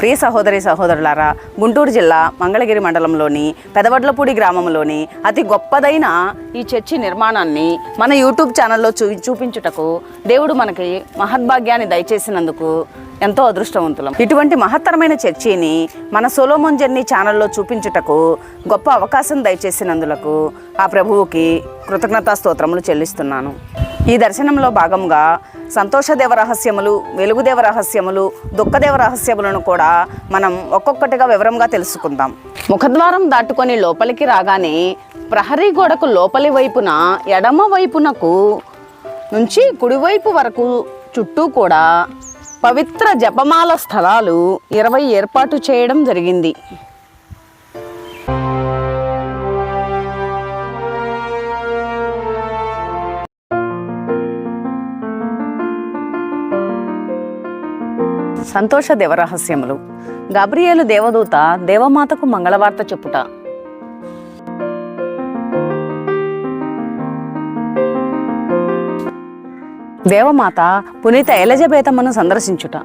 ప్రియ సహోదరి సహోదరులారా గుంటూరు జిల్లా మంగళగిరి మండలంలోని పెదవడ్లపూడి గ్రామంలోని అతి గొప్పదైన ఈ చర్చి నిర్మాణాన్ని మన యూట్యూబ్ ఛానల్లో చూ చూపించుటకు దేవుడు మనకి మహద్భాగ్యాన్ని దయచేసినందుకు ఎంతో అదృష్టవంతులం. ఇటువంటి మహత్తరమైన చర్చిని మన సోలోమోన్ జర్నీ ఛానల్లో చూపించుటకు గొప్ప అవకాశం దయచేసినందులకు ఆ ప్రభువుకి కృతజ్ఞతా స్తోత్రములు చెల్లిస్తున్నాను. ఈ దర్శనంలో భాగంగా సంతోషదేవ రహస్యములు వెలుగుదేవ రహస్యములు దుఃఖదేవ రహస్యములను కూడా మనం ఒక్కొక్కటిగా వివరంగా తెలుసుకుందాం. ముఖద్వారం దాటుకొని లోపలికి రాగానే ప్రహరీ గోడకు లోపలి వైపున ఎడమ వైపునకు నుంచి కుడివైపు వరకు చుట్టూ కూడా పవిత్ర జపమాల స్థలాలు ఇరవై ఏర్పాటు చేయడం జరిగింది. సంతోష దేవరహస్యములు గబ్రియేలు దేవదూత దేవమాతకు మంగళవార్త చెప్పుట. దేవమాత పునీత ఎలజబేతమ్మను సందర్శించుట.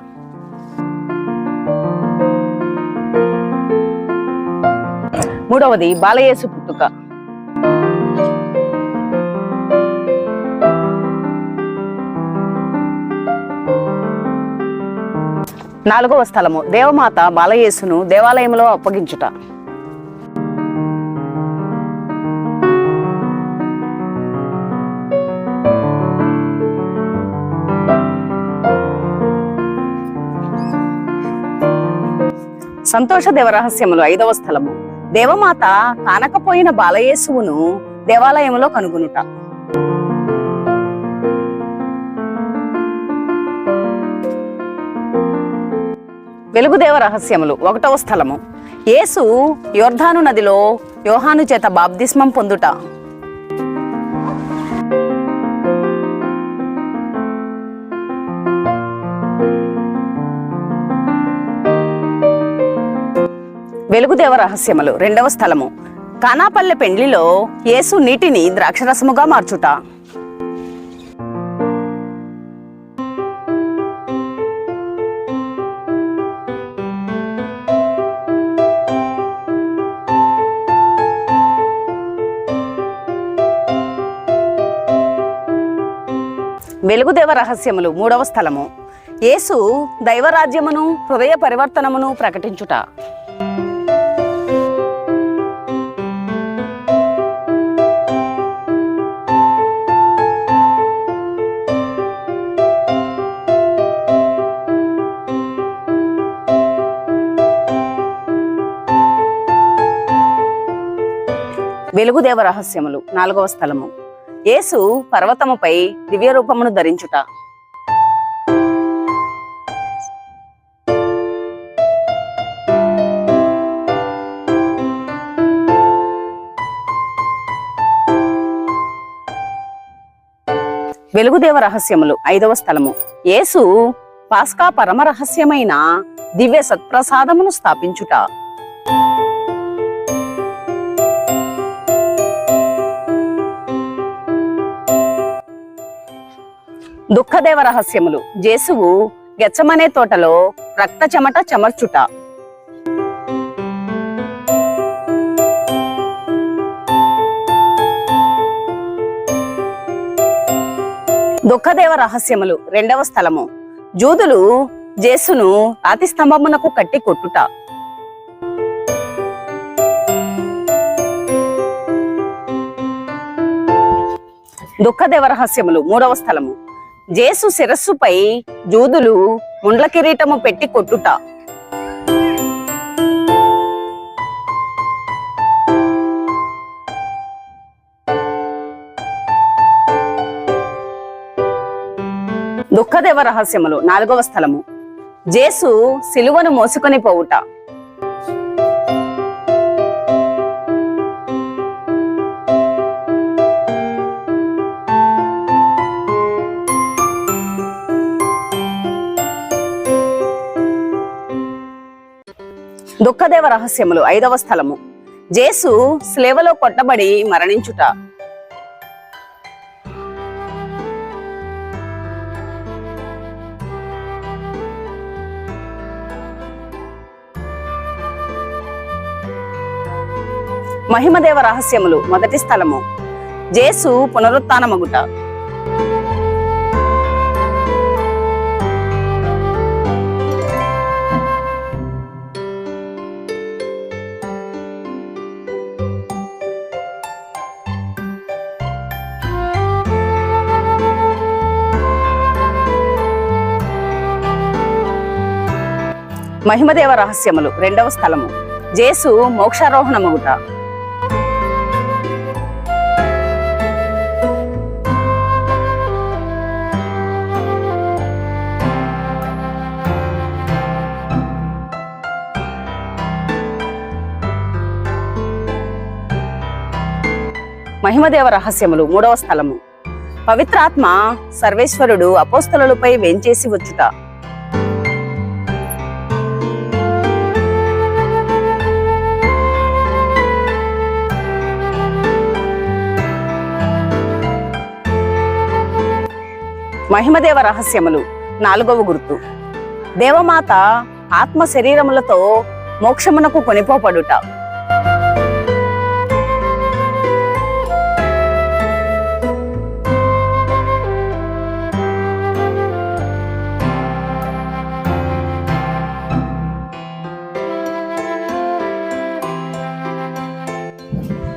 మూడవది బాలయేసు నాలుగవ స్థలము. దేవమాత బాలయేసును దేవాలయంలో అప్పగించుట. సంతోష దేవరహస్యములు ఐదవ స్థలము. దేవమాత కానకపోయిన బాలయేసువును దేవాలయంలో కనుగొనుట. వెలుగుదేవ రహస్యములు. ఒకటవ స్థలము. యేసు యోర్ధాను నదిలో యోహాను చేత బాప్తిస్మం పొందుట. వెలుగుదేవ రహస్యములు. రెండవ స్థలము. కానాపల్లె పెండ్లిలో యేసు నీటిని ద్రాక్షరసముగా మార్చుట. వెలుగుదేవ రహస్యములు మూడవ స్థలము. యేసు దైవరాజ్యమును హృదయ పరివర్తనమును ప్రకటించుట. వెలుగుదేవ రహస్యములు నాలుగవ స్థలము. యేసు పర్వతముపై దివ్య రూపమును ధరించుట. వెలుగుదేవ రహస్యములు ఐదవ స్థలము. యేసు పాస్కా పరమ రహస్యమైన దివ్య సత్ప్రసాదమును స్థాపించుట. దుఃఖదేవ రహస్యములు. జేసువు గెచ్చమనే తోటలో రక్త చెమట చెమర్చుట. దుఃఖదేవ రహస్యములు రెండవ స్థలము. జూదులు జేసును రాతి స్తంభమునకు కట్టి కొట్టుట. దుఃఖదేవ రహస్యములు మూడవ స్థలము. జేసు శిరస్సుపై జూదులు ముండ్ల కిరీటము పెట్టి కొట్టుట. దుఃఖదేవ రహస్యములు నాలుగవ స్థలము. జేసు సిలువను మోసుకొని పోవుట. దుఃఖదేవ రహస్యములు ఐదవ స్థలము. జేసు స్లేవలో కొట్టబడి మరణించుట. మహిమదేవ రహస్యములు మొదటి స్థలము. జేసు పునరుత్నమగుట. మహిమదేవ రహస్యములు రెండవ స్థలము. జేసు మోక్షారోహణమగుట. మహిమదేవ రహస్యములు మూడవ స్థలము. పవిత్రాత్మ సర్వేశ్వరుడు అపోస్తలపై వేంచేసి వచ్చుట. మహిమదేవ రహస్యములు. నాలుగవ గుర్తు. దేవమాత ఆత్మ శరీరములతో మోక్షమునకు కొనిపోబడుట.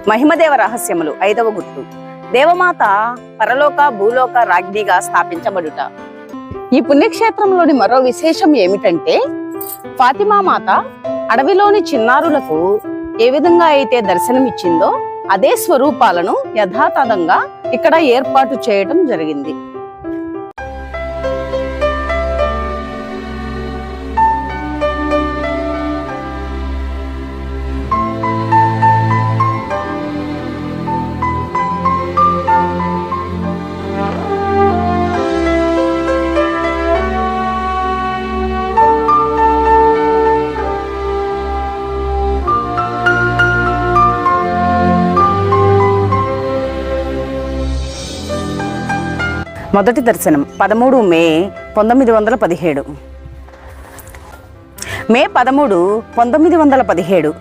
మహిమదేవ రహస్యములు ఐదవ గుర్తు. దేవమాత పరలోక భూలోక రాజ్ఞిగా స్థాపించబడుట. ఈ పుణ్యక్షేత్రంలోని మరో విశేషం ఏమిటంటే ఫాతిమా మాత అడవిలోని చిన్నారులకు ఏ విధంగా అయితే దర్శనమిచ్చిందో అదే స్వరూపాలను యథాతథంగా ఇక్కడ ఏర్పాటు చేయటం జరిగింది. మొదటి దర్శనం పదమూడు మే పంతొమ్మిది వందల పదిహేడు. మే పదమూడు పంతొమ్మిది వందల పదిహేడు.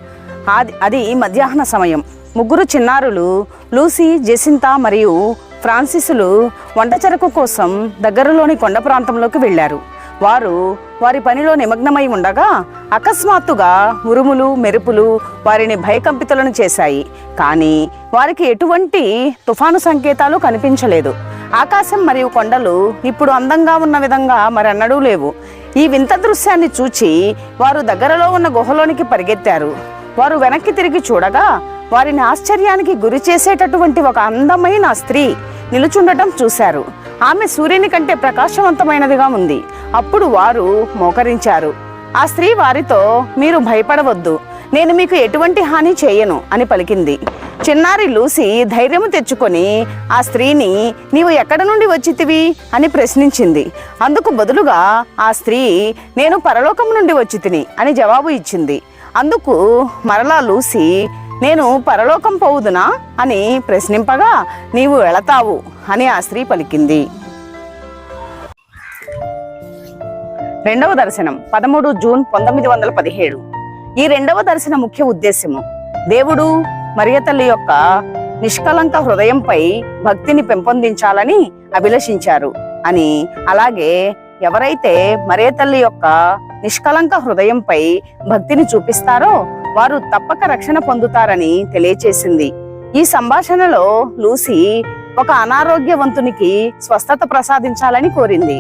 అది అది మధ్యాహ్న సమయం. ముగ్గురు చిన్నారులు లూసీ జెసింతా మరియు ఫ్రాన్సిసులు వంట చెరకు కోసం దగ్గరలోని కొండ ప్రాంతంలోకి వెళ్ళారు. వారు వారి పనిలో నిమగ్నమై ఉండగా అకస్మాత్తుగా ఉరుములు మెరుపులు వారిని భయకంపితులను చేశాయి. కానీ వారికి ఎటువంటి తుఫాను సంకేతాలు కనిపించలేదు. ఆకాశం మరియు కొండలు ఇప్పుడు అందంగా ఉన్న విధంగా మరెన్నడూ లేవు. ఈ వింత దృశ్యాన్ని చూచి వారు దగ్గరలో ఉన్న గుహలోనికి పరిగెత్తారు. వారు వెనక్కి తిరిగి చూడగా వారిని ఆశ్చర్యానికి గురి చేసేటటువంటి ఒక అందమైన స్త్రీ నిలుచుండటం చూశారు. ఆమె సూర్యుని కంటే ప్రకాశవంతమైనదిగా ఉంది. అప్పుడు వారు మోకరించారు. ఆ స్త్రీ వారితో మీరు భయపడవద్దు. నేను మీకు ఎటువంటి హాని చేయను అని పలికింది. చిన్నారి లూసి ధైర్యము తెచ్చుకొని ఆ స్త్రీని నీవు ఎక్కడ నుండి వచ్చితివి? అని ప్రశ్నించింది. అందుకు బదులుగా ఆ స్త్రీ నేను పరలోకం నుండి వచ్చి తిని అని జవాబు ఇచ్చింది. అందుకు మరలా లూసి నేను పరలోకం పోవుదునా? అని ప్రశ్నింపగా నీవు వెళతావు అని ఆ స్త్రీ పలికింది. రెండవ దర్శనం పదమూడు జూన్ పంతొమ్మిది వందల పదిహేడు. ఈ రెండవ దర్శన ముఖ్య ఉద్దేశము. దేవుడు మరియ తల్లి యొక్క నిష్కలంక హృదయంపై భక్తిని పెంపొందించాలని అభిలషించారు అని అలాగే ఎవరైతే మరియ తల్లి యొక్క నిష్కలంక హృదయంపై భక్తిని చూపిస్తారో వారు తప్పక రక్షణ పొందుతారని తెలియచేసింది. ఈ సంభాషణలో లూసి ఒక అనారోగ్యవంతునికి స్వస్థత ప్రసాదించాలని కోరింది.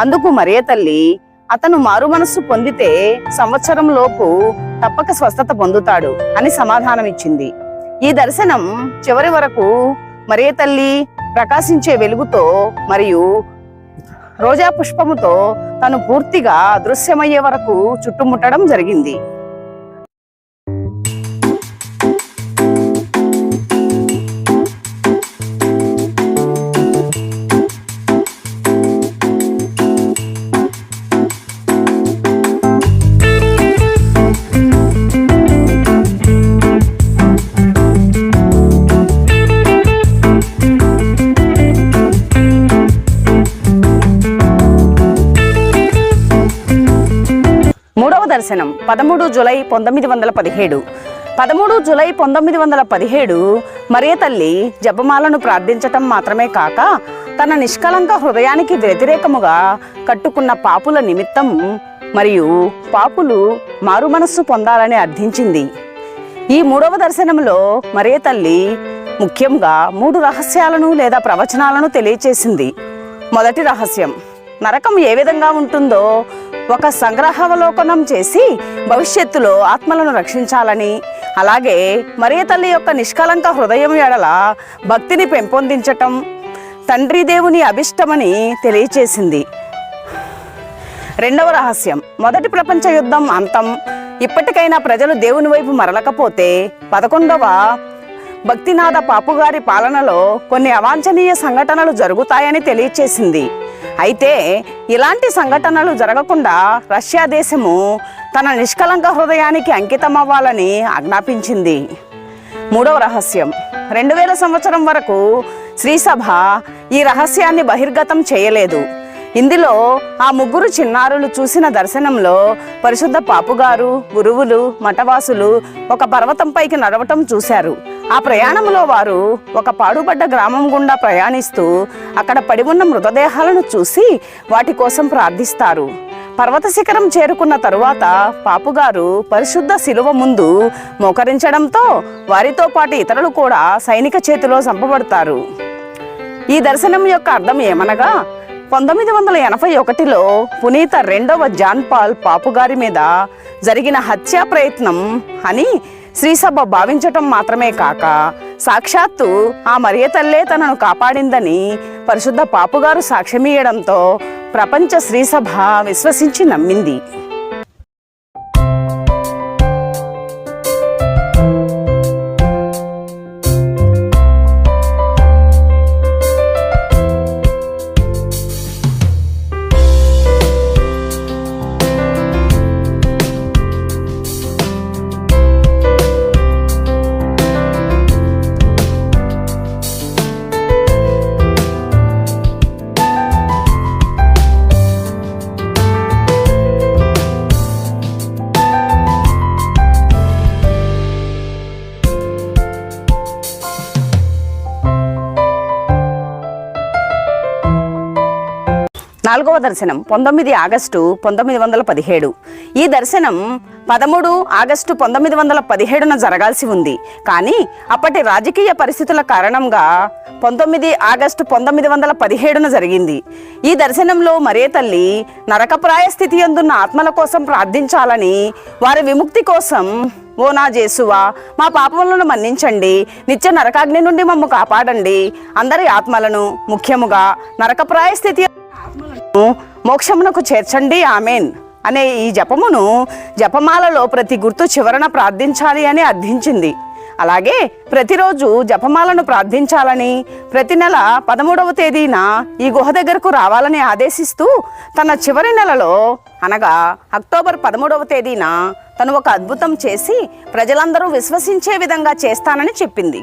అందుకు మరియ తల్లి అతను మారు మనస్సు పొందితే సంవత్సరం లోపు తప్పక స్వస్థత పొందుతాడు అని సమాధానమిచ్చింది. ఈ దర్శనం చివరి వరకు మరే తల్లి ప్రకాశించే వెలుగుతో మరియు రోజా పుష్పముతో తను పూర్తిగా అదృశ్యమయ్యే వరకు చుట్టుముట్టడం జరిగింది. దర్శనం పదమూడు జులై పంతొమ్మిది వందల పదిహేడు. పదమూడు జులై పంతొమ్మిది వందల పదిహేడు మరియ తల్లి జపమాలను ప్రార్థించటం మాత్రమే కాక తన నిష్కలంక హృదయానికి వ్యతిరేకముగా కట్టుకున్న పాపుల నిమిత్తం మరియు పాపులు మారు మనస్సు పొందాలని అర్థించింది. ఈ మూడవ దర్శనంలో మరియ తల్లి ముఖ్యంగా మూడు రహస్యాలను లేదా ప్రవచనాలను తెలియచేసింది. మొదటి రహస్యం నరకం ఏ విధంగా ఉంటుందో ఒక సంగ్రహావలోకనం చేసి భవిష్యత్తులో ఆత్మలను రక్షించాలని. అలాగే మరియ తల్లి యొక్క నిష్కలంక హృదయం ఎడల భక్తిని పెంపొందించటం తండ్రి దేవుని అభిష్టమని తెలియచేసింది. రెండవ రహస్యం. మొదటి ప్రపంచ యుద్ధం అంతం. ఇప్పటికైనా ప్రజలు దేవుని వైపు మరలకపోతే పదకొండవ భక్తినాథ పాపుగారి పాలనలో కొన్ని అవాంఛనీయ సంఘటనలు జరుగుతాయని తెలియచేసింది. అయితే ఇలాంటి సంఘటనలు జరగకుండా రష్యా దేశము తన నిష్కలంక హృదయానికి అంకితమవ్వాలని ఆజ్ఞాపించింది. మూడవ రహస్యం. రెండు వేల సంవత్సరం వరకు శ్రీసభ ఈ రహస్యాన్ని బహిర్గతం చేయలేదు. ఇందులో ఆ ముగ్గురు చిన్నారులు చూసిన దర్శనంలో పరిశుద్ధ పాపుగారు గురువులు మఠవాసులు ఒక పర్వతంపైకి నడవటం చూశారు. ఆ ప్రయాణంలో వారు ఒక పాడుపడ్డ గ్రామం గుండా ప్రయాణిస్తూ అక్కడ పడి ఉన్న మృతదేహాలను చూసి వాటి కోసం ప్రార్థిస్తారు. పర్వత శిఖరం చేరుకున్న తరువాత పాపుగారు పరిశుద్ధ శిలువ ముందు మోకరించడంతో వారితో పాటు ఇతరులు కూడా సైనిక చేతిలో చంపబడతారు. ఈ దర్శనం యొక్క అర్థం ఏమనగా పంతొమ్మిది వందల ఎనభై ఒకటిలో పునీత రెండవ జాన్ పాల్ పాపుగారి మీద జరిగిన హత్యా ప్రయత్నం అని శ్రీసభ భావించటం మాత్రమే కాక సాక్షాత్తు ఆ మరియ తల్లే తనను కాపాడిందని పరిశుద్ధ పాపుగారు సాక్ష్యమీయడంతో ప్రపంచ శ్రీసభ విశ్వసించి నమ్మింది. నాలుగవ దర్శనం పంతొమ్మిది ఆగస్టు పంతొమ్మిది వందల పదిహేడు. ఈ దర్శనం పదమూడు ఆగస్టు పంతొమ్మిది వందల పదిహేడున జరగాల్సి ఉంది. కానీ అప్పటి రాజకీయ పరిస్థితుల కారణంగా పంతొమ్మిది ఆగస్టు పంతొమ్మిది వందల పదిహేడున జరిగింది. ఈ దర్శనంలో మరే తల్లి నరకప్రాయ స్థితి ఎందున్న ఆత్మల కోసం ప్రార్థించాలని వారి విముక్తి కోసం ఓ నా జేసువా మా పాపములను మన్నించండి నిత్య నరకాగ్ని నుండి మమ్ము కాపాడండి అందరి ఆత్మలను ముఖ్యముగా నరకప్రాయ స్థితి మోక్షమునకు చేర్చండి. ఆమెన్. అనే ఈ జపమును జపమాలలో ప్రతి గుర్తు చివరన ప్రార్థించాలి అని అర్థించింది. అలాగే ప్రతిరోజు జపమాలను ప్రార్థించాలని ప్రతి నెల పదమూడవ తేదీన ఈ గుహ దగ్గరకు రావాలని ఆదేశిస్తూ తన చివరి నెలలో అనగా అక్టోబర్ పదమూడవ తేదీన తను ఒక అద్భుతం చేసి ప్రజలందరూ విశ్వసించే విధంగా చేస్తానని చెప్పింది.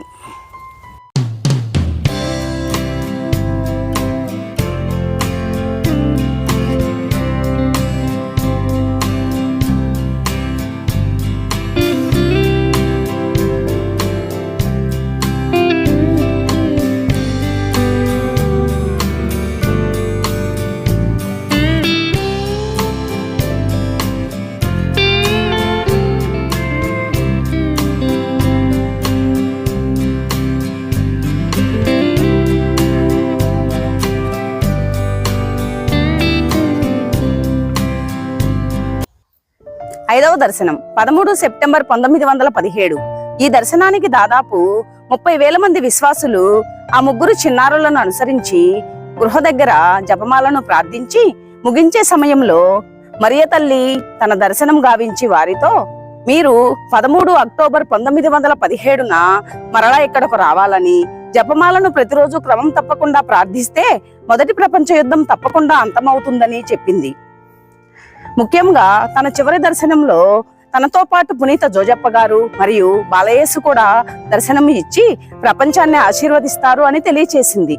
ఐదవ దర్శనం పదమూడు సెప్టెంబర్ పంతొమ్మిది వందల పదిహేడు. ఈ దర్శనానికి దాదాపు ముప్పై వేల మంది విశ్వాసులు ఆ ముగ్గురు చిన్నారులను అనుసరించి గృహ దగ్గర జపమాలను ప్రార్థించి ముగించే సమయంలో మరియ తల్లి తన దర్శనం గావించి వారితో మీరు పదమూడు అక్టోబర్ పంతొమ్మిది వందల పదిహేడున మరలా ఇక్కడకు రావాలని జపమాలను ప్రతిరోజు క్రమం తప్పకుండా ప్రార్థిస్తే మొదటి ప్రపంచ యుద్ధం తప్పకుండా అంతమవుతుందని చెప్పింది. ముఖ్యంగా తన చివరి దర్శనంలో తనతో పాటు పునీత జోజప్ప గారు మరియు బాలయేసు కూడా దర్శనం ఇచ్చి ప్రపంచాన్ని ఆశీర్వదిస్తారు అని తెలియచేసింది.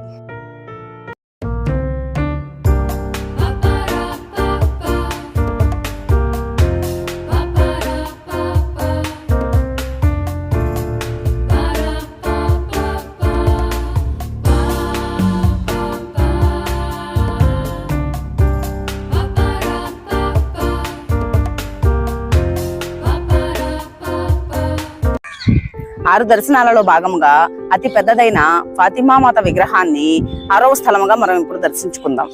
ఆరు దర్శనాలలో భాగముగా అతి పెద్దదైన ఫాతిమా మాత విగ్రహాన్ని ఆరవ స్థలముగా మనం ఇప్పుడు దర్శించుకుందాం.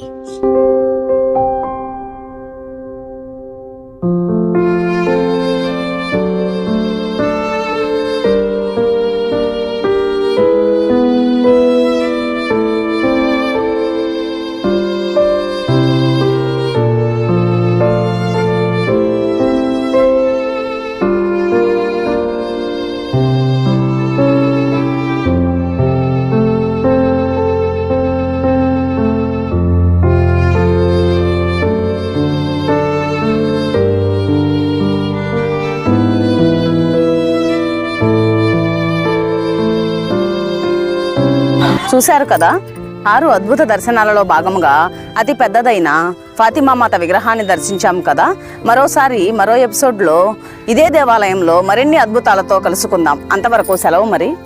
చూశారు కదా? ఆరు అద్భుత దర్శనాలలో భాగంగా అతి పెద్దదైన ఫాతిమా మాత విగ్రహాన్ని దర్శించాము కదా? మరోసారి మరో ఎపిసోడ్లో ఇదే దేవాలయంలో మరిన్ని అద్భుతాలతో కలుసుకుందాం. అంతవరకు సెలవు మరి.